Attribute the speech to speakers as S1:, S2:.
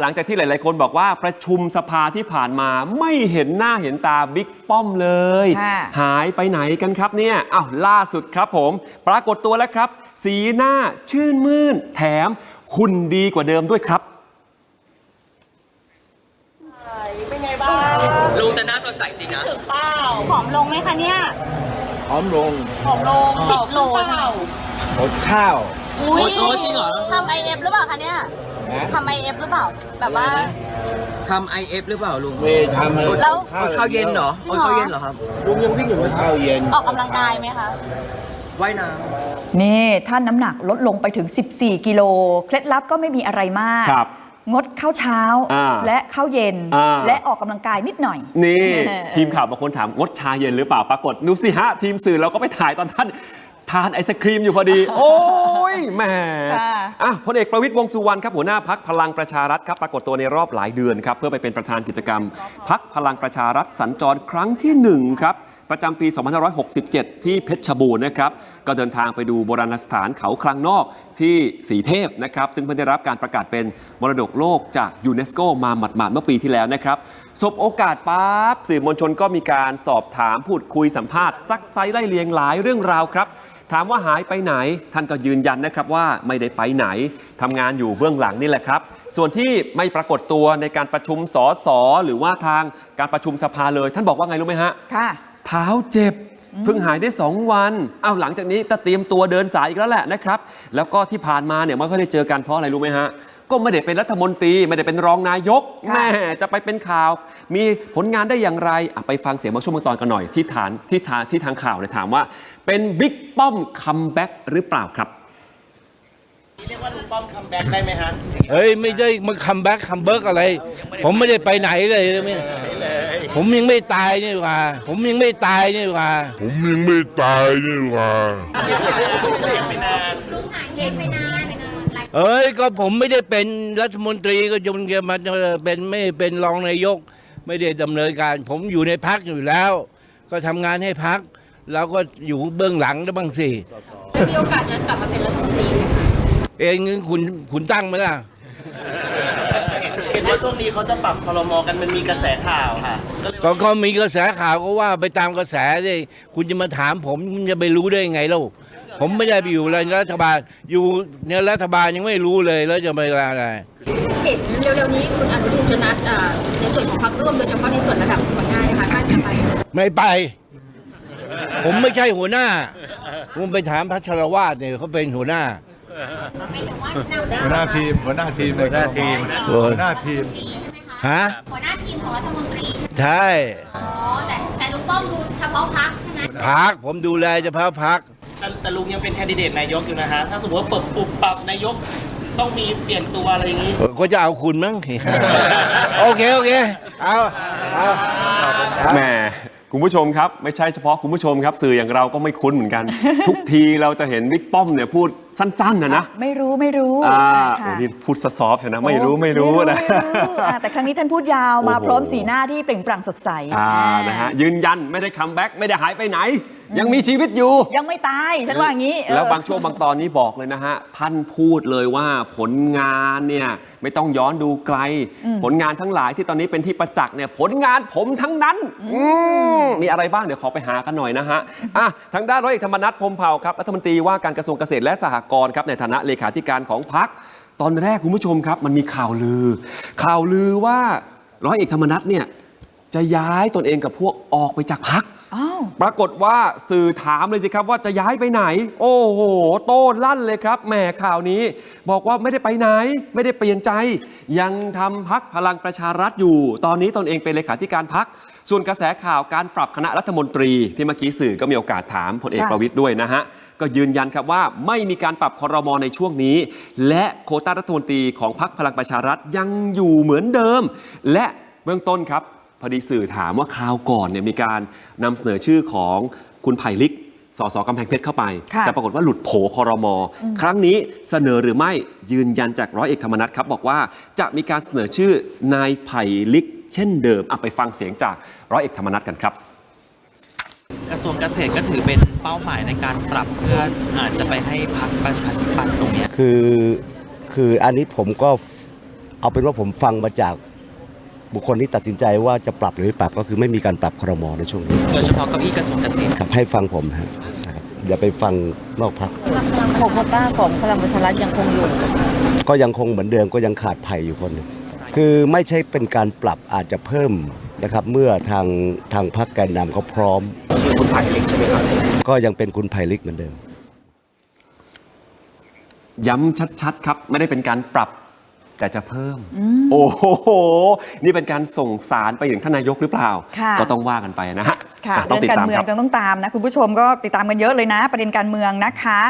S1: หลังจากที่หลาย ๆ คนบอกว่าประชุมสภาที่ผ่านมาไม่เห็นหน้าเห็นตาบิ๊กป้อมเลย
S2: ค่ะ
S1: หายไปไหนกันครับเนี่ยอ้าวล่าสุดครับผม ปรากฏตัวแล้วครับ สีหน้าชื่นมื่น แถมคุณดีกว่าเดิมด้วยครับ
S3: เป็นไงบ้าง
S4: ลุงแต่หน้าสดใสจริงนะ
S3: ถึงเปล่า
S2: ผอมลงไหมคะเนี่ย
S5: พร้อมลง
S3: ผอมลง
S2: สิบโล
S3: เปล่า
S5: อดข้าว
S2: อุ้ย
S4: โอ้จริงเหรอ
S2: ทำไอเอฟหรือเปล่าคะเนี่ย
S5: นะ
S2: ทำไอเอฟหรือเปล่า แบบว่า
S4: ทำ IF หรือเปล่าลุง
S5: ไม่ทำอะไร
S2: แล้ว
S4: อดข้าวเย็นเหรอ
S2: จริง
S4: อ
S2: เหรอ
S4: ดข้าวเย็นเหรอครับ
S5: ลุงยังวิ่งอยู่ข้าวเย็น
S2: ออกกำลังกายไหมคะ
S4: ว่ายน้
S6: นี่ท่านน้ำหนักลดลงไปถึง 14 กิโล เคล็ดลับก็ไม่มีอะไรมาก
S1: ครับ
S6: งดข้าวเช้า
S1: อ่า
S6: และข้าวเย็น
S1: อ่า
S6: และออกกำลังกายนิดหน่อย
S1: นี่
S6: เออ
S1: ทีมข่าวบางคนถามงดชาเย็นหรือเปล่าปรากฏดูสิฮะ ทีมสื่อเราก็ไปถ่ายตอนท่านทานไอศครีมอยู่พอดี โอ้ ยแหม
S6: ค่ะ
S1: อะพลเอกประวิตยวงษ์สุวรรณครับหัวหน้าพักพลังประชารัฐครับปรากฏตัวในรอบหลายเดือนครับเพื่อไปเป็นประธานกิจกรรม พักพลังประชารัฐสัญจรครั้งที่หนึ่งครับ ประจำปี 2567 ที่เพชรบูรณ์นะครับ ก็เดินทางไปดูโบราณสถานเขาคลังนอกที่สีเทพนะครับ ซึ่งเพิ่งได้รับการประกาศเป็นมรดกโลกจากยูเนสโกมาหมาดๆเมื่อปีที่แล้วนะครับสบโอกาสปั๊บสื่อมวลชนก็มีการสอบถามพูดคุยสัมภาษณ์ซักไซไล่เลียงหลายเรื่องราวครับ ถามว่าหายไปไหน ท่านก็ยืนยันนะครับว่าไม่ได้ไปไหนทำงานอยู่เบื้องหลังนี่แหละครับ ส่วนที่ไม่ปรากฏตัวในการประชุมสสหรือว่าทางการประชุมสภาเลย ท่านบอกว่าไงรู้ไหมฮะ
S6: ค่ะ
S1: เท้าเจ็บเพิ่งหายได้ 2 วัน เอาหลังจากนี้จะเตรียมตัวเดินสายอีกแล้วแหละนะครับ แล้วก็ที่ผ่านมาเนี่ยไม่ค่อยได้เจอกันเพราะอะไรรู้ไหมฮะ ก็ไม่ได้เป็นรัฐมนตรี ไม่ได้เป็นรองนายก
S6: ค่ะ
S1: แม่จะไปเป็นข่าว มีผลงานได้อย่างไรอะไปฟังเสียงบางช่วงบางตอนกันหน่อยที่ฐานที่ทางที่ทางข่าวเนี่ยถามว่า เป็นบิ๊กป้อมคัมแบ็กหรือเปล่าครับ
S3: เรียกว่าลุงป้อมคัมแบ็กได้ไหมฮะ
S5: เฮ้ยไม่ได้มาคัมแบ็กคัมเบิร์กอะไร ผมไม่ได้ไปไหนเลยเนี่ยผมยังไม่ตายนี่หว่า ผมยังไม่ตายนี่หว่า
S7: ผมยังไม่ตายนี่หว่า
S3: ไม่นาน
S5: เอ้ยก็ผมไม่ได้เป็นรัฐมนตรีก็จนจะมาเป็นไม่เป็นรองนายก ไม่ได้ดำเนินการ ผมอยู่ในพักอยู่แล้ว ก็ทำงานให้พักเราก็อยู่เบื้องหลังแล้วบ้างสิ
S2: มีโอกาสจะกลับมาเป็นรัฐมนตรีไหมคะ
S5: เองคุณคุณตั้งไหมล่ะ
S3: เห็นว่าช่วงนี้เขาจะปรับคอรมอกันมันมีกระแสข่าวค่ะ ก็เลย
S5: ก็ก็มีกระแสข่าวก็ว่าไปตามกระแสดิคุณจะมาถามผมคุณจะไปรู้ได้ยังไงเล่า ผมไม่ได้ไปอยู่ในรัฐบาล อยู่ในรัฐบาลยังไม่รู้เลยแล้วจะไปอะไร
S8: เห็นเร็วๆนี้คุณอนุทินจะนัดอ่าในส่วนของพรรคร่วมโดยเฉพาะในส่วนระดับหัวหน้านะคะท่านจะไป
S5: ไม่ไป ผมไม่ใช่หัวหน้าคุณไปถามพัชรวาดเนี่ยเขาเป็นหัวหน้า
S9: หัวหน้าทีมหัวหน้าทีมหัวหน้าทีม
S5: โอ้ย
S9: หัวหน้าทีม
S5: ฮะ
S8: หัวหน้าทีมของรัฐมนตรี
S5: ใช่
S8: อ๋อแต่แต่ลุงป้อมดูเฉพาะพรรคใช่ไหม
S5: พักผมดูแลเฉพาะพัก
S3: แต่แต่ลุงยังเป็นแคนดิเดตนายกอยู่นะฮะ ถ้าสมมติว่าปรับปรับปรับนายกต้องมีเปลี่ยนตัวอะไรอย่างนี้
S5: ก็จะเอาคุณมั้ง โอเค โอเค เอาเอา
S1: แหมคุณผู้ชมครับ ไม่ใช่เฉพาะคุณผู้ชมครับ สื่ออย่างเราก็ไม่คุ้นเหมือนกัน ทุกทีเราจะเห็นบิ๊กป้อมเนี่ยพูด สั้นๆนะนะ
S6: ไม่รู้ไม่รู้
S1: อ่า
S6: ค่ะ
S1: โอ้นี่พูดซอฟต์ๆใช่นะ ไม่รู้ไม่รู้นะ
S6: ไม่รู้อ่าแต่ครั้งนี้ท่านพูดยาวมา
S1: โอ้โห
S6: พร้อมสีหน้าที่เปล่งปลั่งสดใส
S1: อ่านะฮะยืนยันไม่ได้คัมแบ็กไม่ได้หายไปไหน ยังมีชีวิตอยู่
S6: ยังไม่ตายท่านว่าอย่างนี้เออ
S1: แล้วบางช่วงบางตอนนี้บอกเลยนะฮะ ท่านพูดเลยว่าผลงานเนี่ยไม่ต้องย้อนดูไกล ผลงานทั้งหลายที่ตอนนี้เป็นที่ประจักษ์เนี่ยผลงานผมทั้งนั้นอืมมีอะไรบ้างเดี๋ยวขอไปหากันหน่อยนะฮะอะทางด้านร้อยเอกธรรมนัฐพรหมเผ่าครับรัฐมนตรีว่าการกระทรวงเกษตรและสหกรครับในฐานะเลขาธิการของพรรคตอนแรกคุณผู้ชมครับ มันมีข่าวลือ ข่าวลือว่าร้อยเอกธรรมนัฐเนี่ยจะย้ายตนเองกับพวกออกไปจากพรรค ปรากฏว่าสื่อถามเลยสิครับว่าจะย้ายไปไหน โอ้โห โต้ลั่นเลยครับแหมข่าวนี้ บอกว่าไม่ได้ไปไหน ไม่ได้เปลี่ยนใจ ยังทำพักพลังประชารัฐอยู่ ตอนนี้ตนเองเป็นเลขาธิการพักส่วนกระแสข่าวการปรับคณะรัฐมนตรีที่เมื่อกี้สื่อก็มีโอกาสถามพลเอกประวิตยด้วยนะฮะ ก็ยืนยันครับว่าไม่มีการปรับคอรมอในช่วงนี้ และโคต้ารัฐมนตรีของพักพลังประชารัฐยังอยู่เหมือนเดิม และเบื้องต้นครับ พอดีสื่อถามว่าคราวก่อนเนี่ยมีการนำเสนอชื่อของคุณไผ่ลิกสสกำแพงเพชรเข้าไป
S6: ค่ะ
S1: แต่ปรากฏว่าหลุดโผคอรมอครั้งนี้เสนอหรือไม่ยืนยันจากร้อยเอกธรรมนัฐครับ บอกว่าจะมีการเสนอชื่อนายไผ่ลิก เช่นเดิมเอาไปฟังเสียงจากร้อยเอกธรรมนัฐกันครับ
S10: กระทรวงเกษตรก็ถือเป็นเป้าหมายในการปรับเพื่ออาจจะไปให้พักประชาธิปัตย์ตรงเนี้ย
S11: คือคืออันนี้ผมก็เอาเป็นว่าผมฟังมาจาก บุคคลที่ตัดสินใจว่าจะปรับหรือไม่ปรับก็คือไม่มีการปรับครมในช่วงนี้
S10: โดยเฉพาะเก้าอี้กระทรวงเกษตร
S11: ครับให้ฟังผมนะครับนะครับอย่าไปฟังนอกพัก
S2: ของโควต้าของพลังประชารัฐยังคงอยู่
S11: ก็ยังคงเหมือนเดิมก็ยังขาดไผ่อยู่คนหนึ่งคือไม่ใช่เป็นการปรับอาจจะเพิ่มนะครับเมื่อทางทางพรรคแกนนำเขาพร้อม
S1: ชื่อคุณไผ่เล็กใช่ไหมครับ
S11: ก็ยังเป็นคุณไผ่ลิกเหมือนเดิม
S1: ย้ำชัดๆครับ ไม่ได้เป็นการปรับ แต่จะเพิ่ม โอ้โห นี่เป็นการส่งสารไปถึงท่านนายกหรือเปล่า
S6: ค่ะ
S1: ก็ต้องว่ากันไปนะฮะ
S6: ค่ะ
S1: อะต้อง
S6: เรื่
S1: ติด
S6: การ
S1: ตาม
S6: เมือ
S1: ค
S6: ง
S1: รับ
S6: ต้องตามนะ คุณผู้ชมก็ติดตามกันเยอะเลยนะ ประเด็นการเมืองนะคะ